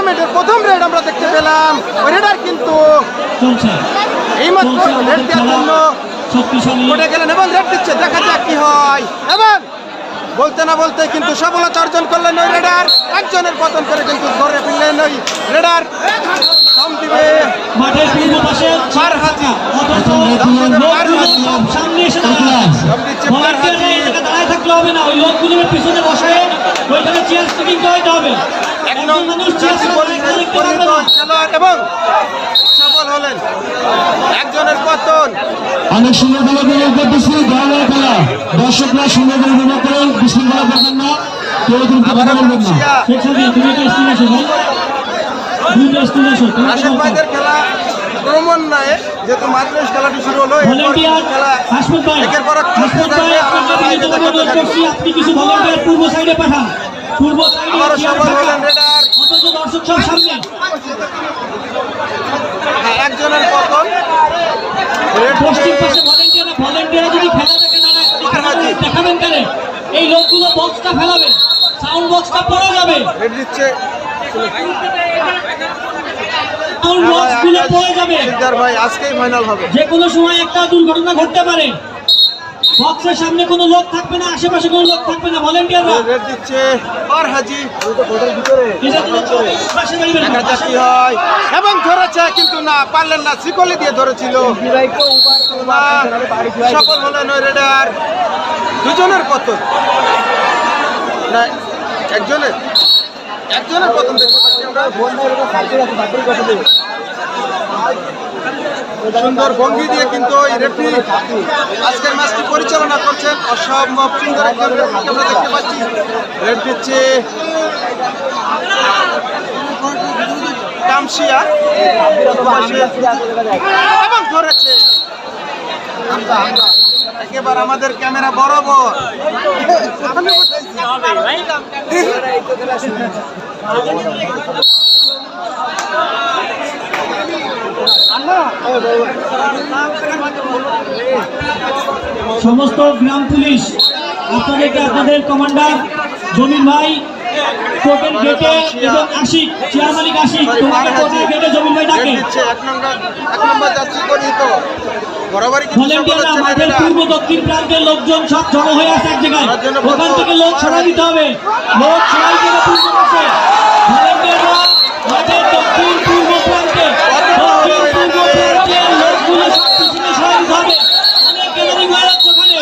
টুর্নামেন্টের প্রথম রেড আমরা দেখতে পেলাম। ওই রেডার কিন্তু এই এইমাত্র রেড দেওয়ার জন্য উঠে গেলেন এবং রেড দিচ্ছে। দেখা যাক কি হয়। এবং বলতে না বলতে কিন্তু সফলতা অর্জন করলেন ওই রেডার একজনের পতন করে কিন্তু ধরে ফেললেন ওই রেডার মাঠের পূর্ব পাশে হাতি লোকগুলো সামনে এসে দাঁড়ায়। থাকলে হবে না। ওই লোকগুলোর পিছনে বসায় ওইখানে চেয়ার স্টিকিং করাইতে হবে। এক একজন মানুষ চেয়ার খেলোয়াড় এবং সফল হলেন একজনের পতন। অনেক সুন্দর খেলা উপভোগ করতেছি। দলের খেলা। দর্শকরা সুন্দর করে উপভোগ করেন। বিশৃঙ্খলা করবেন না। কেউ সাদি তুমি স্টিল এসো ভাইদের খেলা ক্রমান্বয়ে যেহেতু মাদ্রাস খেলাটি শুরু হলো খেলা হাসমত একের পর এক চলতে হাসমত ভাই থাকবে, আর আপনাকে আমরা বিনীত বাইরে অনুরোধ দেখতে করছি আপনি কিছু ভলেন্টিয়ার পূর্ব সাইডে পাঠান। পূর্ব সাইডে সফল হলেন রেডার। দর্শক সব সামনে। হ্যাঁ, একজনের পতন। রেড পশ্চিম পাশে ভলেন্টিয়াররা ভলেন্টিয়াররা যদি খেলা দেখে না দেখাবেন- দেখাবেন কেন এই লোকগুলো বক্সটা ফেলাবে সাউন্ড বক্সটা পড়ে যাবে। রেড দিচ্ছে। সাউন্ড বক্সগুলো পড়ে যাবে। সিকদার ভাই আজকেই ফাইনাল হবে। যে কোনো সময় একটা দুর্ঘটনা ঘটতে পারে। বক্সের সামনে কোনো লোক থাকবে না আশেপাশে কোনো লোক থাকবে না ভলেন্টিয়াররা রেড দিচ্ছে। পার হাজি পাশে দাঁড়িয়ে দেখা যাক কি হয়। এবং ধরেছে কিন্তু না পারলেন না শিকলি দিয়ে ধরেছিল। সফল হলেন ওই রেডার। দুজনের পতন না একজনের? একজনের আমরা সুন্দর ভঙ্গি দিয়ে কিন্তু ওই রেফরি আজকের ম্যাচটি পরিচালনা করছেন অসম্ভব সুন্দর রেফরিকে আমরা দেখতে পাচ্ছি রেড দিচ্ছে কামসিয়া এবং ধরেছে। একেবারে আমাদের ক্যামেরা বরাবর। সমস্ত গ্রাম পুলিশ আপনাদেরকে আপনাদের কমান্ডার জমির ভাই কোর্টের গেটে এবং আশিক চেয়ার মালিক আশিক তোমাকে কোর্টের গেটে জমির ভাই ডাকে। এক নম্বর এক নম্বর কিন্তু সফল ভলেন্টিয়াররা মাঠের। পূর্ব দক্ষিণ প্রান্তের লোকজন সব জড়ো হয়ে আছে এক জায়গায়। ওখান থেকে লোক সরাই দিতে হবে। লোক সরাই দিতে পূর্ব পাশে ভলেন্টিয়াররা মাঠের দক্ষিণ পূর্ব প্রান্তে দক্ষিণ পূর্ব প্রান্তের লোকগুলো সব পিছনে সরাই দিতে হবে। অনেক গ্যালারি হয়ে যাচ্ছে ওখানে।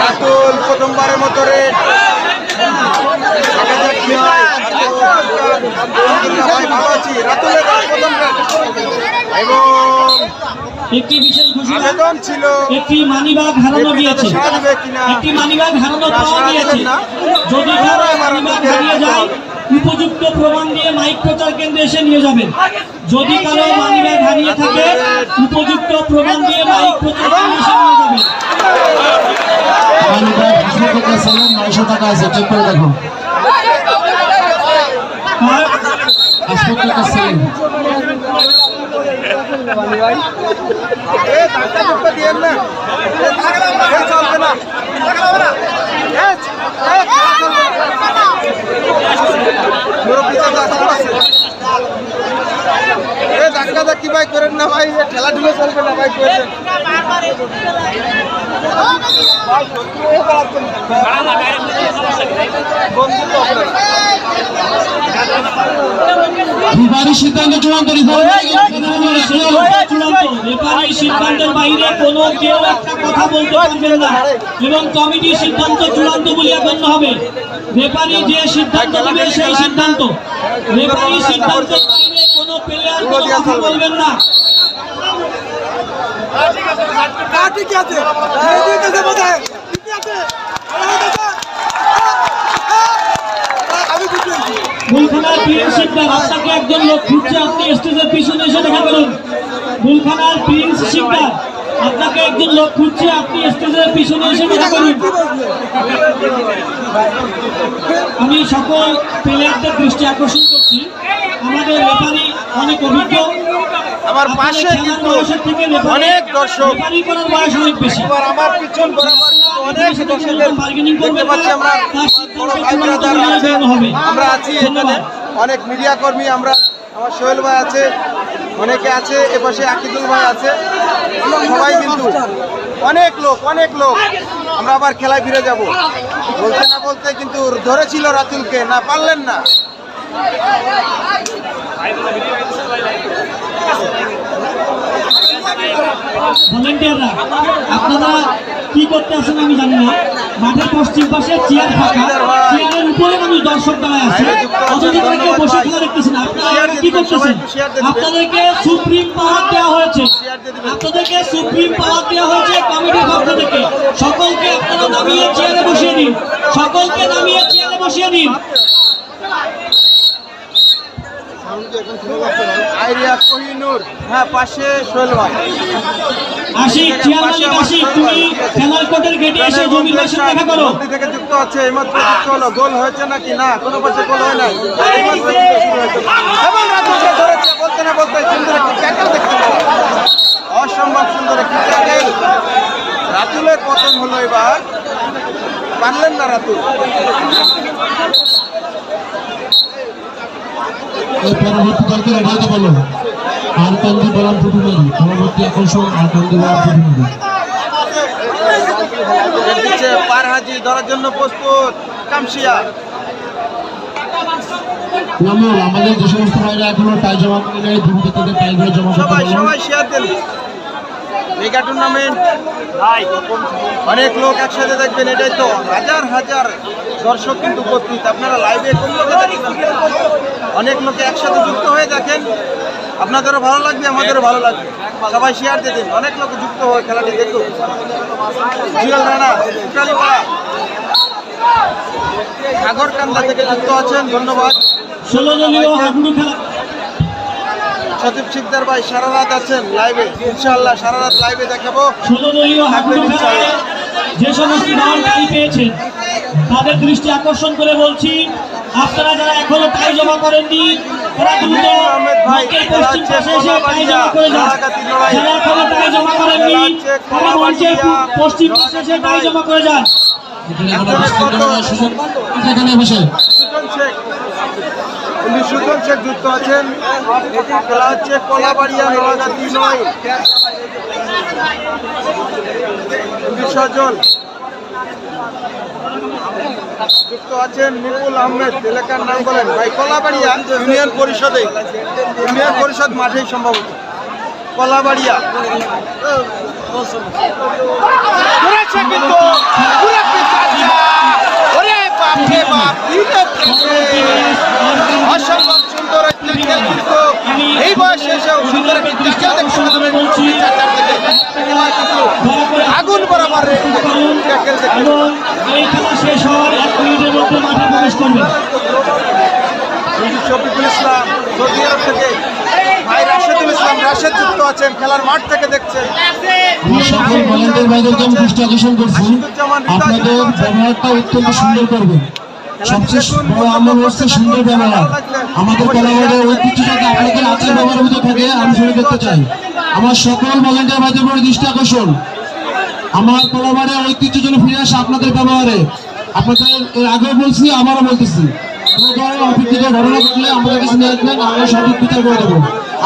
রাতুল প্রথমবারের মতো রেড দেখা যাক এবং একটি বিশেষ ঘোষণা আবেদন ছিল একটি মানিব্যাগ হারানো গিয়েছে। তাদের সাড়া দিবে কিনা? একটি মানিব্যাগ হারানো পাওয়া গিয়েছে। যদি কারও হারিয়ে যায় উপযুক্ত প্রমাণ দিয়ে মাইক প্রচার কেন্দ্রে এসে নিয়ে যাবেন। যদি কারও মানিব্যাগ হারিয়ে থাকে উপযুক্ত প্রমাণ দিয়ে মাইক প্রচার কেন্দ্রে এসে নিয়ে যাবেন। টাকা নয়শো টাকা আছে। চেক করে দেখো আর হাসপাতাল টাকা ছিলেন এ ধাক্কা ধুক্কা দিয়েন না এ খেলা চলবে না এ, এ, খেলা চলবে না। মুরব্বি চাচা আসতে পারছে। এ ধাক্কা ধাক্কি ভাই করেন না ভাই এ খেলাধুলো চলবে না ভাই করেন বন্ধুত্ব হবে। সিদ্ধান্ত চূড়ান্ত চূড়ান্ত রেফারি সিদ্ধান্তের বাইরে কোনো কেউ একটা কথা বলতে পারবেন না এবং কমিটির সিদ্ধান্ত চূড়ান্ত বলিয়া গণ্য হবে রেফারি যে সিদ্ধান্ত দেবে সেই সিদ্ধান্ত রেফারি সিদ্ধান্তের বাইরে কোনো প্লেয়ার কোনো কথা বলবেন না ভুলখানার প্রিন্স শিকদার আপনাকে একজন লোক খুঁজছে আপনি স্টেজের পিছনে এসে দেখা করুন। ভুলখানার প্রিন্স শিকদার আপনাকে একজন লোক খুঁজছে আপনি স্টেজের পিছনে এসে দেখা করুন। আমি সকল প্লেয়ারদের দৃষ্টি আকর্ষণ করছি। আমাদের রেফারি অনেক অভিজ্ঞ। আমার পাশে কিন্তু থেকে অনেক দর্শক। করার বয়স অনেক বেশি। আমার পিছন বরাবর দেখতে পাচ্ছি আমরা। তার বড় ভাই ব্রাদার আছে আমরা আছি এখানে। অনেক মিডিয়া কর্মী আমরা আমার সোহেল ভাই আছে অনেকে আছে এপাশে আকিদুল ভাই আছে। সবাই কিন্তু অনেক লোক অনেক লোক। আমরা আবার খেলায় ফিরে যাব। বলতে না বলতে কিন্তু ধরেছিল রাতুলকে না পারলেন না। ভলেন্টিয়াররা আপনারা কি করতে আসেন আমি জানি না। মাঠের পশ্চিম পাশে চেয়ার ফাঁকা চেয়ারের উপরে মানুষ দর্শক দাঁড়ায় আছে। অথচ তারা কেউ বসে খেলা দেখতেছেন আপনারা কি করতেছেন? আপনাদেরকে সুপ্রিম পাওয়ার দেওয়া হয়েছে। আপনাদেরকে সুপ্রিম পাওয়ার দেওয়া হয়েছে কমিটির পক্ষ থেকে। সকলকে আপনারা নামিয়ে চেয়ারে বসিয়ে দিন। সকলকে নামিয়ে চেয়ারে বসিয়ে দিন। কোহিনুর হ্যাঁ পাশে সোহেল ভাই। আশিক চেয়ার আশিক তুমি খেলার কোর্টের গেটে এসে জমির পাশে দেখা করো। থেকে যুক্ত আছে এইমাত্র যুক্ত হলো। গোল হয়েছে নাকি? না কোনো পাশে গোল হয় নাই। এইমাত্র শুরু হয়েছে এবং রাতুলকে ধরেছে বলতে না বলতে সুন্দর একটি ট্যাকেল দেখতে অসম্ভব সুন্দর একটি ট্যাকেল রাতুলের পতন হলো এবার। পারলেন না রাতুল। পরবর্তী দলকে বলো আনকান্দি বলাম প্রতিনিধি পরবর্তী আকর্ষণ আনকান্দি বলাম প্রতিনিধি। ধরার জন্য প্রস্তুত কামশিয়া। আমাদের যে সমস্ত ভাইরা এখনও টাই জমা করে নেই দ্রুত তাদের টাইগুলো জমা করতে সবাই সবাই শেয়ার দেন। মেগা টুর্নামেন্ট অনেক লোক একসাথে দেখবেন এটাই তো। হাজার হাজার দর্শক কিন্তু উপস্থিত। আপনারা লাইভে লোকে অনেক লোকে একসাথে যুক্ত হয়ে দেখেন। আপনাদেরও ভালো লাগবে আমাদেরও ভালো লাগবে। সবাই শেয়ার দিয়ে দিন। অনেক লোক যুক্ত হয়ে খেলাটি দেখুন। জুয়েল রানা সাগরকান্দা থেকে যুক্ত আছেন ধন্যবাদ। সতীপ শিকদার ভাই সারা রাত আছেন লাইভে ইনশাল্লাহ সারা রাত লাইভে দেখাবো যে সমস্ত দল টাই পেয়েছেন তাদের দৃষ্টি আকর্ষণ করে বলছি আপনারা যারা এখনও টাই জমা করেননি তারা দ্রুত। মঞ্চের পশ্চিম পাশে এসে করে যান যারা এখনও টাই করেননি। তারা মঞ্চের পশ্চিম পাশে এসে টাই করে যান। এখানে বসে উনি সুজন শেখ যুক্ত আছেন। খেলা হচ্ছে কলাবাড়িয়া নয়। সজল। যুক্ত আছেন নিপুল আহমেদ, এলাকার নাম বলেন ভাই কলাবাড়িয়া ইউনিয়ন পরিষদে। ইউনিয়ন পরিষদ মাঠেই সম্ভবত। কলাবাড়িয়া ধরেছে কিন্তু পুরো পিছাচ্ছা। ওরে বাপ রে বাপ দিলে থেকে। অসম্ভব সুন্দর একটি খেল কিন্তু এই বয়সে এসেও সুন্দর একটি ট্যাকেল দেখতে পেলাম বলছি চাচার থেকে। এবার কিন্তু আগুন বরাবর ট্যাকেল দেখতে এবং এই খেলা শেষ হওয়ার এক মিনিটের মধ্যে মাঠে প্রবেশ করবে। শফিকুল ইসলাম সৌদি আরব থেকে ভাই রাশেদুল ইসলাম রাশেদ যুক্ত আছেন খেলার মাঠ থেকে দেখছেন। আমার সকল ভলেন্টিয়ার ভাইদেরকে আমি দৃষ্টি আকর্ষণ করছি। আপনাদের ব্যবহারটা অত্যন্ত সুন্দর করবেন সবচেয়ে বড় আমল হচ্ছে সুন্দর ব্যবহার। আমাদের কলাবারের ঐতিহ্যটাকে আপনাদের আচার ব্যবহারের ভিতরে থাকে আমি শুরু করতে চাই। আমার সকল ভলেন্টিয়ার ভাইদের দৃষ্টি আকর্ষণ। আমার কলাবারের ঐতিহ্য যেন ফিরে আসে আপনাদের ব্যবহারে। আপনাদের এর আগেও বলছি আবারও বলতেছি। ঘটনা ঘটলে আমাদের কাছে নিয়ে আসবেন, আমরা সঠিক বিচার করে দেবো।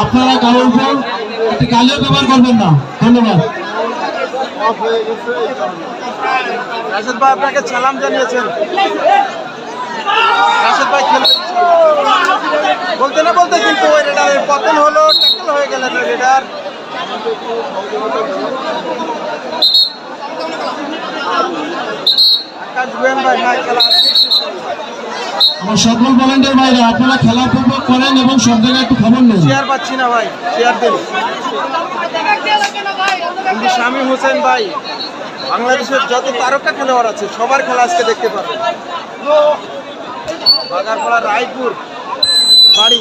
আপনারা কারোর উপর একটি গালিও ব্যবহার করবেন না। ধন্যবাদ। আপনাকে জানিয়েছেন। ভাই বলতে না বলতে কিন্তু পতন হলো, ট্যাকেল হয়ে গেলেন রেডার। আমার সকল ভলেন্টিয়ার ভাইরা, আপনারা খেলা উপভোগ করেন এবং সব জায়গায় একটু খবর নেন। চেয়ার পাচ্ছি না ভাই চেয়ার দিন শামীম হোসেন ভাই, বাংলাদেশের যত তারকা খেলোয়াড় আছে, সবার খেলা আজকে দেখতে পাবেন বাগারপাড়া রায়পুর, বাড়ি।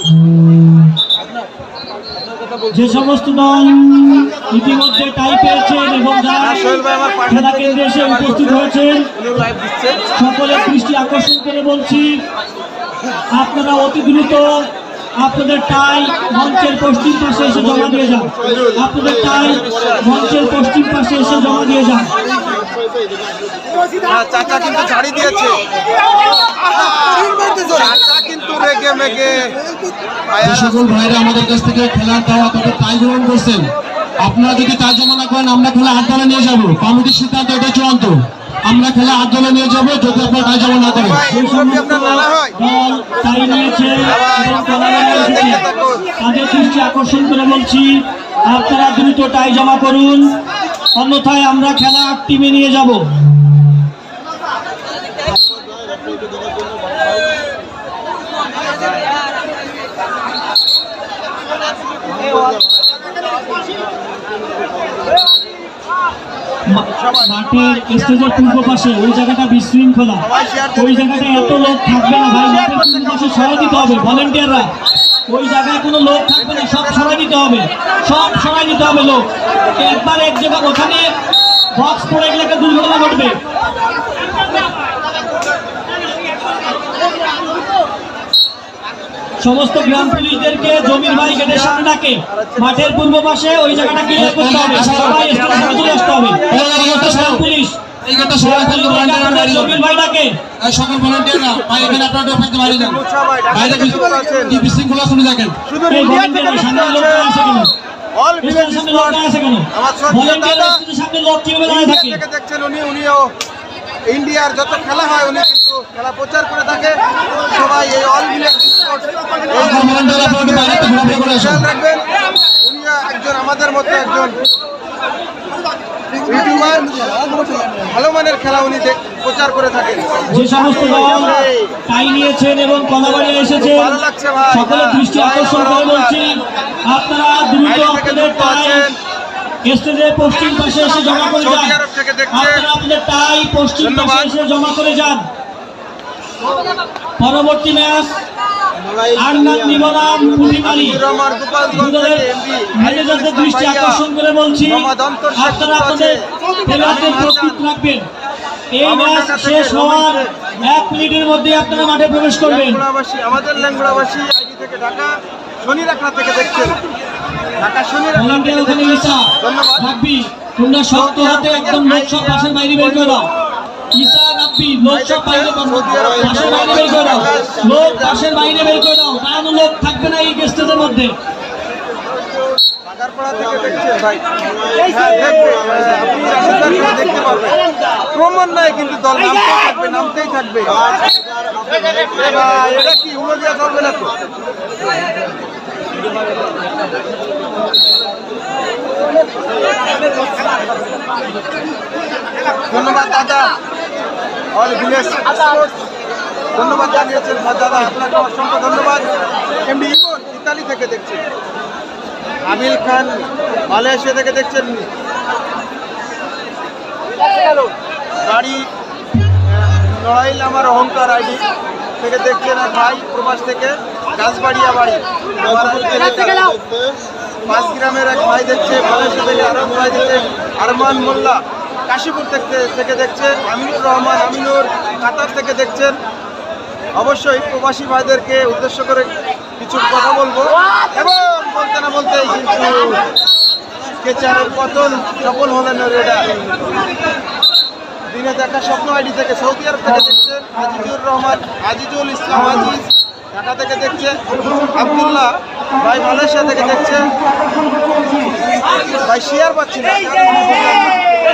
যে সমস্ত দল ইতিমধ্যে টাই পেয়েছেন এবং হ্যাঁ, পাশে খেলা কেন্দ্রে এসে উপস্থিত হয়েছেন। সকলের দৃষ্টি আকর্ষণ করে বলছি আপনারা অতি দ্রুত আপনাদের টাই মঞ্চের পশ্চিম পাশে এসে জমা দিয়ে যান। আপনাদের টাই মঞ্চের পশ্চিম পাশে এসে জমা দিয়ে যান। হ্যাঁ, চাচা কিন্তু ঝাড়ি দিয়েছে। চাচা কিন্তু রেগে মেগে। সকল ভাইরা আমাদের কাছ থেকে খেলার দেওয়া তাদের তাই গ্রহণ করছেন। আপনারা যদি তাই জমা না করেন আমরা খেলা দলে নিয়ে যাব। কমিটির সিদ্ধান্ত এটা চূড়ান্ত। আমরা খেলা দলে নিয়ে যাব যদি আপনারা তাই জমা না করেন। তাদের দৃষ্টি আকর্ষণ করে বলছি আপনারা দ্রুত টাই জমা করুন। অন্যথায় আমরা খেলা টিমে নিয়ে যাব। মাঠের স্টেজের পূর্ব পাশে, ওই জায়গাটা বিশৃঙ্খলা। ওই জায়গাটা এত লোক থাকবে না ভাই, মাঠের পূর্ব পাশে সরাই দিতে হবে, ভলেন্টিয়াররা। ওই জায়গায় কোনো লোক থাকবে না, সব সরাই দিতে হবে, সব সরাই দিতে হবে লোক। একবার এক জায়গা, ওখানে বক্স পড়ে গেলে একটা দুর্ঘটনা ঘটবে। সমস্ত গ্রাম পুলিশদেরকে জমির বাড়ি গেটের সামনে ডাকে। মাঠের পূর্ব পাশে ওই জায়গাটা ক্লিয়ার করতে হবে। সবাই স্টেশনে চলে আসতে হবে। গ্রাম পুলিশ। এই কথা সবাই থাকলে volunteer-রা যাবে। জমির ডাকে এই সকল ভলান্টিয়াররা ভাই এখানে আপনারা ঢোকাইতে পারি না সবাই বাইরে ঢাকা থেকে আছেন। কি বিশৃঙ্খলা শুনে দেখেন শুধু এই থেকে সামনে লোক আছে কেন? অল ভিলেজ সামনে লোক আছে কেন? আমার সব ভলেন্টিয়াররা দাদা স্টেশনের সামনে লোক কীভাবে দাঁড়িয়ে থাকে? দেখছেন উনি উনিও ইন্ডিয়ার যত খেলা হয় উনি কিন্তু খেলা প্রচার করে থাকে। সবাই এই অল ভিলেজ ভালো যে সমস্ত নিয়েছেন এবং কলাবাড়ি এসেছেন। সকলের দৃষ্টি আকর্ষণ করে বলছি, আপনারা দ্রুত আপনাদের পশ্চিম পাশে এসে জমা করে যান। আপনারা আপনাদের পশ্চিম পাশে এসে জমা করে যান পরবর্তী ম্যাচ আন্নান নিবনাম পুটিমারি ম্যানেজারদের দৃষ্টি আকর্ষণ করে বলছি আপনারা আছে। আপনাদের খেলোয়াড়দের প্রস্তুত রাখবেন। এই ম্যাচ শেষ হওয়ার এক মিনিটের মধ্যে আপনারা মাঠে প্রবেশ করবেন। আমাদের ল্যাংড়াবাসী আইডি থেকে ঢাকা শনি রাখা থেকে দেখছেন। ঢাকা শনি রাখা ধন্যবাদ। তোমরা শক্ত হাতে একদম পাশের বাইরে বের করে। ইসা রাব্বি লোক সব বাইরে পাশের বাইরে বের করে দাও। লোক পাশের বাইরে বের করে দাও। কারণ লোক থাকবে না এই মধ্যে। হ্যাঁ প্রমাণ নাই কিন্তু দল নামতেই থাকবে নামতেই থাকবে। এটা কি উড়ো দেওয়া চলবে না তো? ধন্যবাদ দাদা। অল ভিলেজ ধন্যবাদ জানিয়েছেন দাদা আপনাকে অসংখ্য ধন্যবাদ। এমনি ইমন, ইতালি থেকে দেখছেন আমিল খান, মালয়েশিয়া থেকে দেখছেন। গাড়ি, নড়াইল আমার অহংকার আইডি থেকে দেখছেন আর ভাই প্রবাস থেকে, গাছবাড়িয়া বাড়ি। পাঁচ গ্রামের এক ভাই দেখছে, মালয়েশিয়া থেকে আরও ভাই দেখছে আরমান মোল্লা। কাশীপুর থেকে থেকে দেখছে আমিনুর রহমান, আমিনুর কাতার থেকে দেখছেন। অবশ্যই প্রবাসী ভাইদেরকে উদ্দেশ্য করে কিছু কথা বলব। এবং বলতে না বলতেই কিন্তু কেচারের পতন সফল হলেন রেডা। দিনে দেখা স্বপ্ন আইডি থেকে সৌদি আরব থেকে দেখছেন, আজিজুর রহমান, আজিজুল ইসলাম আজিজ, ঢাকা থেকে দেখছে আবদুল্লাহ ভাই মালয়েশিয়া থেকে দেখছে ভাই শেয়ার পাচ্ছি না।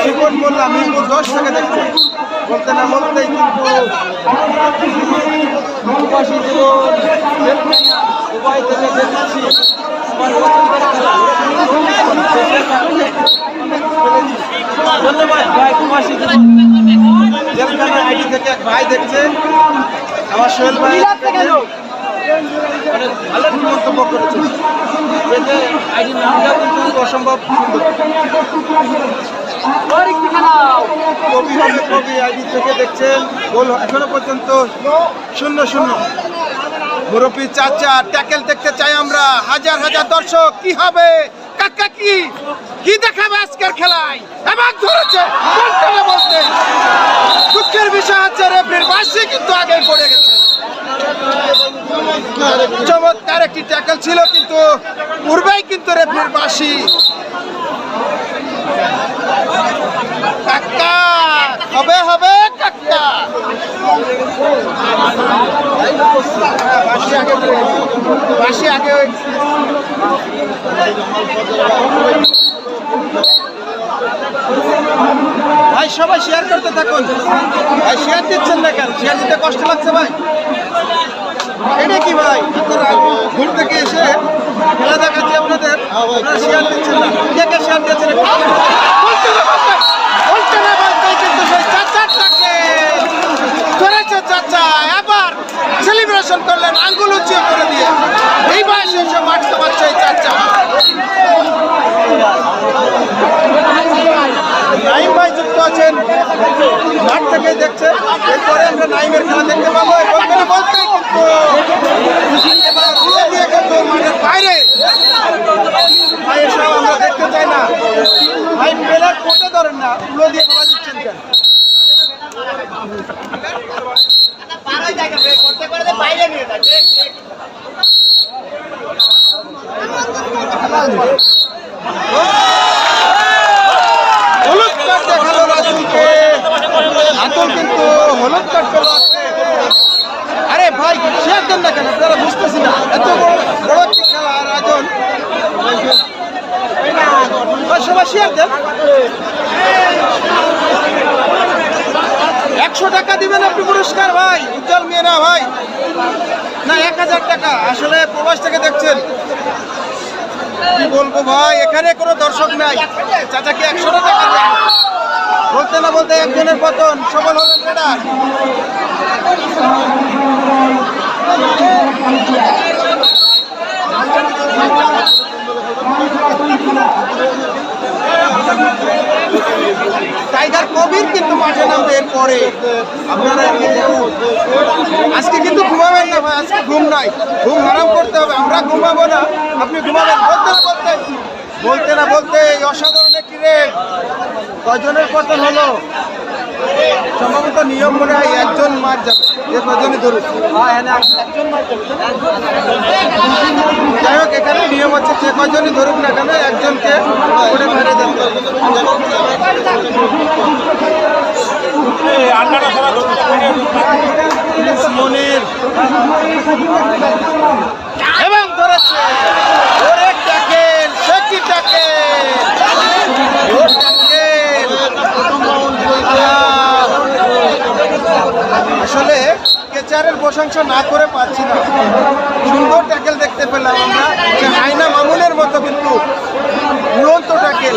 শিবন মোল্লা মিরপুর দশ থেকে দেখছে। বলতে না বলতেই কিন্তু প্রবাসী জীবন দুবাই থেকে দেখছি। জীবন জেলখানা আইডি থেকে এক ভাই দেখছে। আমার সোহেল ভাই অনেক ভালো মন্তব্য করেছে। নামটা কিন্তু অসম্ভব সুন্দর। চাই আমরা। হাজার হাজার দর্শক, কি হবে? কি? খেলায়? বলতে দুঃখের বিষয় হচ্ছে, রেফরির বাসি কিন্তু আগে পড়ে গেছে। চমৎকার একটি ট্যাকেল ছিল, কিন্তু পূর্বেই কিন্তু রেফরির বাসি হবে হবে ভাই, সবাই শেয়ার করতে থাকুন। ভাই শেয়ার দিচ্ছেন না কেন? শেয়ার দিতে কষ্ট লাগছে ভাই। এটা কি ভাই? আপনারা ঘুর থেকে এসে খেলা দেখাচ্ছি আপনাদের শেয়ার দিচ্ছেন না। কে শেয়ার দিচ্ছেন একটু বলুন। বলতে না বলতে বলতে না বলতে কিন্তু সেই চাচাটাকে ধরেছে চাচা। এবার সেলিব্রেশন করলেন, আঙ্গুল করে দিয়ে। এই বয়সে এসে মাঠতে পারছে চাচা। নাইম ভাই যুক্ত আছেন। মাঠ থেকে দেখছেন এরপরে আমরা নাইমের খেলা দেখতে পাবো। বলতে বলতেই কিন্তু এবার উড়ে দিয়ে কিন্তু মাঠের বাইরে ভাই এসব আমরা দেখতে চাই না ভাই প্লেয়ার কোটে ধরেন না উড়ে দিয়ে বলা দিচ্ছেন কেন হলুদ কার্ড দেখাল রাজুলকে আতুল কিন্তু হলুদ কার্ড পেল আজকে আরে ভাই শেয়ার দেন না কেন আপনারা বুঝতেছি না এত বড় বড় একটি খেলা রাজন ভাই, সবাই শেয়ার দেন একশো টাকা দিবেন আপনি পুরস্কার ভাই উজ্জ্বল মেয়েরা ভাই না এক হাজার টাকা আসলে প্রবাস থেকে দেখছেন কি বলব ভাই? এখানে কোনো দর্শক নাই। চাচাকে একশো টাকা দেয় বলতে না বলতে একজনের পতন। সফল হলেন রেডার টাইগার কবির কিন্তু মাঠে নামবে এরপরে। আপনারা আজকে কিন্তু ঘুমাবেন না ভাই, আজকে ঘুম নাই। ঘুম হারাম করতে হবে, আমরা ঘুমাবো না। আপনি ঘুমাবেন, বলতে না বলতে? বলতে না বলতে অসাধারণ একটি রেট কজনের পতন হলো? সম্ভবত নিয়ম মনে হয় একজন মার যাবে। যে কজনই ধরুন যাই হোক, এখানে নিয়ম হচ্ছে যে কজনই ধরুক না কেন, একজনকে করে মেরে দিতে হবে মনির এবং ধরেছে। ওরে আসলে কেচারের প্রশংসা না করে পাচ্ছি না। সুন্দর ট্যাকেল দেখতে পেলাম আমরা। যে আয়না মামুনের মতো কিন্তু উড়ন্ত ট্যাকেল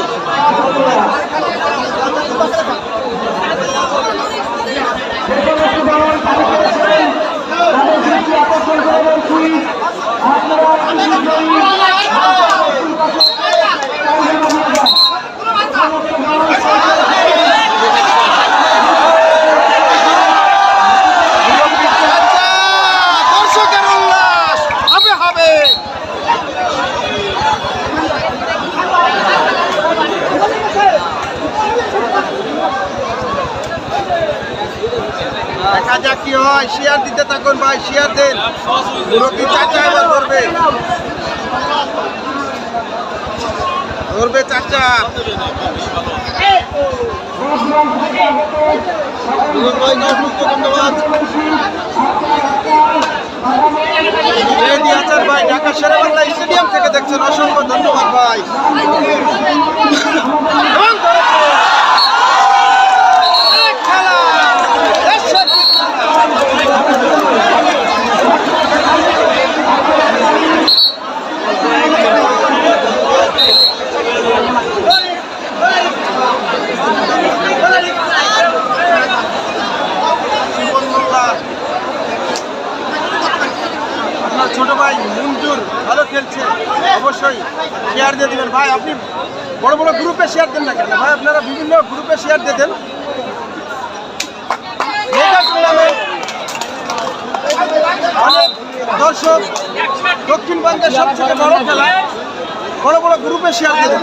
আচ্ছা, দর্শকের উল্লাস হবে হবে দেখা যাক কি হয় শেয়ার দেন মুরব্বী চাচা এবার ধরবে। ধরবে চাচা ভাই ঢাকা শেরেবাংলা স্টেডিয়াম থেকে দেখছেন অসংখ্য ধন্যবাদ ভাই ধরেছে। অনেক খেলা দেশের কি খেলা। জীবন মোল্লা আপনার ছোট ভাই মঞ্জুর ভালো খেলছে, অবশ্যই শেয়ার দিয়ে দেবেন। ভাই, আপনি বড় বড় গ্রুপে শেয়ার দেন না কেন? ভাই, আপনারা বিভিন্ন গ্রুপে শেয়ার দিয়ে দেন। দর্শক দক্ষিণবঙ্গের সবথেকে বড় খেলা। বড় বড় গ্রুপে শেয়ার দিয়ে দেন।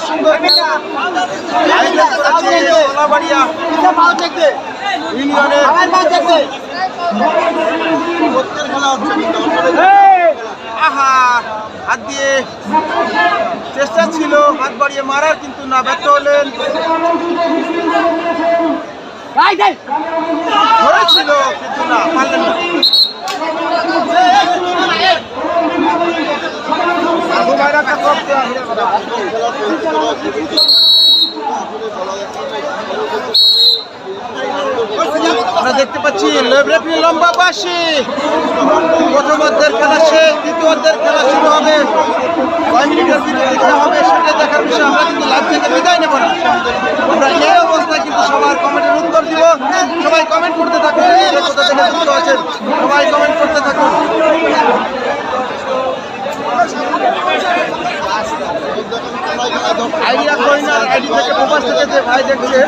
সুন্দর আহা হাত দিয়ে চেষ্টা ছিল হাত বাড়িয়ে মারার কিন্তু না ব্যর্থ হলেন ধরেছিল কিন্তু না পারলেন না আমরা দেখতে পাচ্ছি লেবরেফি লম্বা বাসি প্রথম অর্ধের খেলা শেষ দ্বিতীয় অর্ধের খেলা শুরু হবে। হবে সেটা দেখার বিষয়, আমরা কিন্তু লাইভ থেকে বিদায় নেব না। আমরা এই অবস্থায় সবার কমেন্টের উত্তর দিব। সবাই কমেন্ট করতে থাকুন কোথা থেকে যুক্ত আছেন। সবাই কমেন্ট করতে থাকুন। আইডিয়া কইনার আইডি থেকে প্রবাস থেকে যে ভাই দেখছে।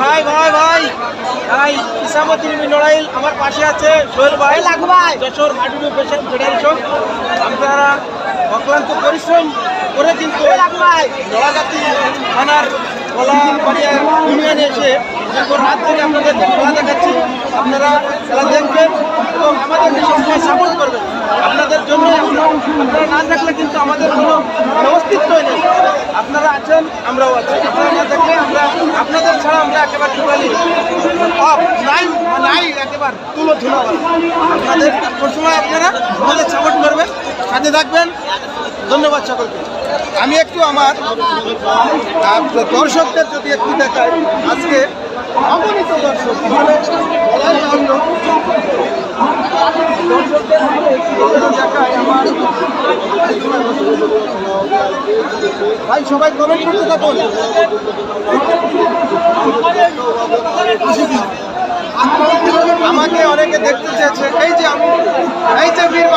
ভাই ভাই ভাই ভাই ইসামতি লড়াই আমার পাশে আছে সোহেল ভাই লাগু ভাই যশোর হাডুডু পেশা ফেডারেশন। আপনারা অক্লান্ত পরিশ্রম করে কিন্তু জলাগাতি থানার দেখাচ্ছি। আপনারা দেখবেন এবং সাপোর্ট করবেন। আপনাদের জন্য আপনারা না থাকলে কিন্তু আমাদের কোনো অস্তিত্বই নেই। আপনারা আছেন, আমরাও আছি। আপনারা আমরা আপনাদের ছাড়া আমরা একেবারে টোটালি অফ নাই নাই একেবারে তুলো আপনাদের সবসময় আপনারা আমাদের সাপোর্ট করবেন, সাথে থাকবেন। ধন্যবাদ সকলকে। আমি একটু আমার দর্শকদের যদি একটু দেখাই, আজকে অগণিত দর্শক মানে ভাই, সবাই কমেন্ট করতে থাকুন। আমাকে অনেকে দেখতে চেয়েছে। এই যে আমি, এই যে বীর